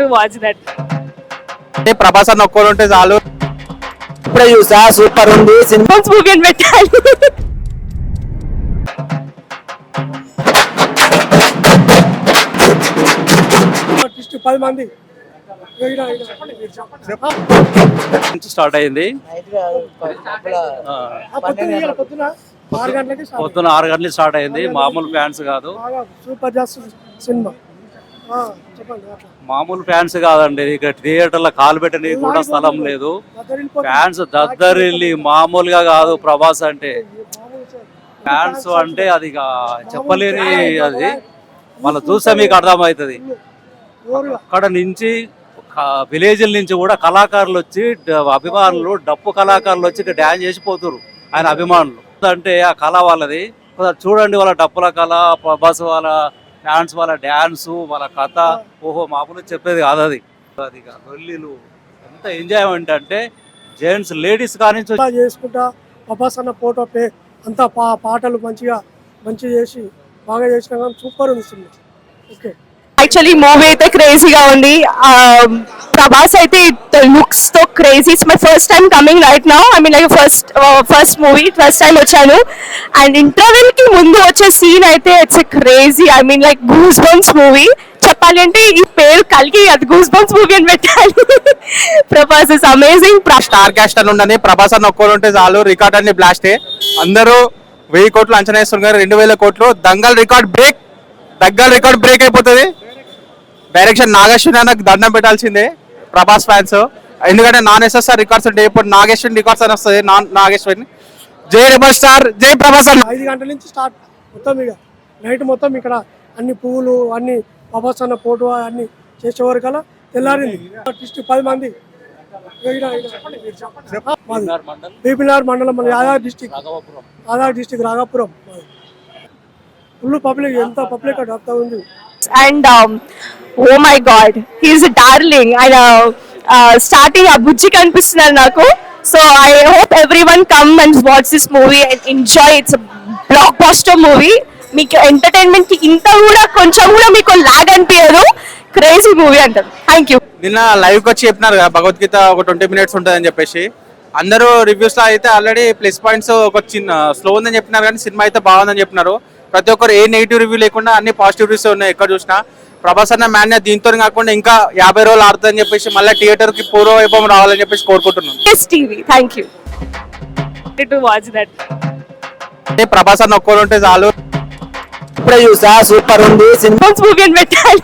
To watch that అంటే ప్రభాస్ అన్న ఒక్కరు ఉంటే చాలు. ఇప్పుడే చూసా సూపర్ ఉంది సినిమా. మూవీ అని పెట్టాలి. ఆర్టిస్ట్ పది మంది. స్టార్ట్ అయింది. పొద్దున ఆరు గంటలకి స్టార్ట్ అయింది. మామూలు ఫ్యాన్స్ కాదు. సూపర్ జాస్ సినిమా. మామూలు ఫ్యాన్స్ కాదండి. ఇక థియేటర్లో కాలు పెట్టడానికి కూడా స్థలం లేదు. ఫ్యాన్స్ దద్దరిల్లి మామూలుగా కాదు ప్రభాస్ అంటే. ఫ్యాన్స్ అంటే అది చెప్పలేని అది. మనం చూస్తే మీకు అర్థమవుతుంది. అక్కడ నుంచి విలేజ్ల నుంచి కూడా కళాకారులు వచ్చి అభిమానులు డప్పు కళాకారులు వచ్చి ఇక్కడ డ్యాన్స్ చేసిపోతున్నారు ఆయన అభిమానులు. అంటే ఆ కళ వాళ్ళది. చూడండి వాళ్ళ డప్పుల కళ ప్రభాస్ వాళ్ళ డాన్స్ వాళ్ళ డాన్స్ వాళ్ళ కథ. ఓహో మామూలు చెప్పేది కాదు అది. అది ఇక లొల్లిలు ఎంత ఎంజాయ్మెంట్ అంటే జెంట్స్ లేడీస్ కానీ చేసుకుంటా పపాస్ అన్న ఫోటో పే అంతా పా పాటలు మంచిగా మంచిగా చేసి బాగా చేసినా కానీ సూపర్ ఉంది సినిమా. ఓకే. యాక్చువల్లీ మూవీ అయితే క్రేజీగా ఉంది. ప్రభాస్ అయితే లుక్స్తో crazy it's my first time coming right now I mean like first first movie first time వచ్చాను. అండ్ ఇంటర్వెల్కి ముందు వచ్చే సీన్ అయితే it's a crazy I mean like goose bumps movie చెప్పాలి అంటే ఈ పేరు కలిగి అది గూస్ బంప్స్ మూవీ అని పెట్టాలి. Prabhas is amazing star cast అని ఉండని ప్రభాస్ అని ఒక్కరు ఉంటే చాలు రికార్డ్ అన్ని బ్లాస్టే అందరూ వెయ్యి కోట్లు అంచనా వేస్తున్నారు రెండు వేల కోట్లు. దంగల్ రికార్డ్ బ్రేక్ దగ్గర రికార్డ్ బ్రేక్ అయిపోతుంది. డైరెక్షన్ నాగేశ్వరి అన్నకు దండం పెట్టాల్సిందే. ప్రభాస్ ఫ్యాన్స్ ఎందుకంటే నాన్ ఎస్ఎస్ఆర్ రికార్డ్స్ ఉంటాయి ఇప్పుడు నాగేశ్వరి రికార్డ్స్ అని వస్తుంది నాన్ నాగేశ్వరిని. జై రెబల్ స్టార్ జై ప్రభాస్ అన్న. ఐదు గంటల నుంచి స్టార్ట్ మొత్తం ఇక. నైట్ మొత్తం ఇక్కడ అన్ని పువ్వులు అన్ని పపాస్ అన్న ఫోటో అన్ని చేసే వరకల్లా తెల్లారింది. ఆర్టిస్ట్ పది మంది. బీపీఆర్ మండలం మన Yadadri district Yadadri district Raghapuram full public ఎంత పబ్లిక్ అక్కడ ఉంది. And oh my god he is darling ఆయన స్టార్టింగ్ ఆ బుజ్జి కనిపిస్తున్నారు నాకు. So I hope everyone come and watch this movie and enjoy it's blockbuster movie మీకు ఎంటర్టైన్మెంట్కి ఇంత కూడా కొంచెం కూడా మీకు లాగ్ అనిపించదు. క్రేజీ మూవీ అంటారు. థ్యాంక్ యూ నిన్న లైవ్కి వచ్చి చెప్పినారు కదా భగవద్గీత ఒక ట్వంటీ మినిట్స్ ఉంటుందని చెప్పేసి. అందరూ రివ్యూస్లో అయితే ఆల్రెడీ ప్లస్ పాయింట్స్ ఒక చిన్న స్లో ఉందని చెప్పినారు కానీ సినిమా అయితే బాగుందని చెప్పినారు. ప్రతి ఒక్కరు ఏ నెగిటివ్ రివ్యూ లేకుండా అన్ని పాజిటివ్ రివ్యూస్ ఉన్నాయి ఎక్కడ చూసినా. ప్రభాస్ అన్న మ్యాన్ దీంతో కాకుండా ఇంకా యాభై రోజులు ఆడుతుందని చెప్పేసి మళ్ళీ థియేటర్కి పూర్వ వైభవం రావాలని చెప్పేసి కోరుకుంటున్నాను. S TV thank you to watch that అంటే ప్రభాస్ అన్న ఒక్కరు ఉంటే చాలు. ఇప్పుడే చూసా సూపర్ ఉంది సినిమా. మూవీ అని పెట్టాలి.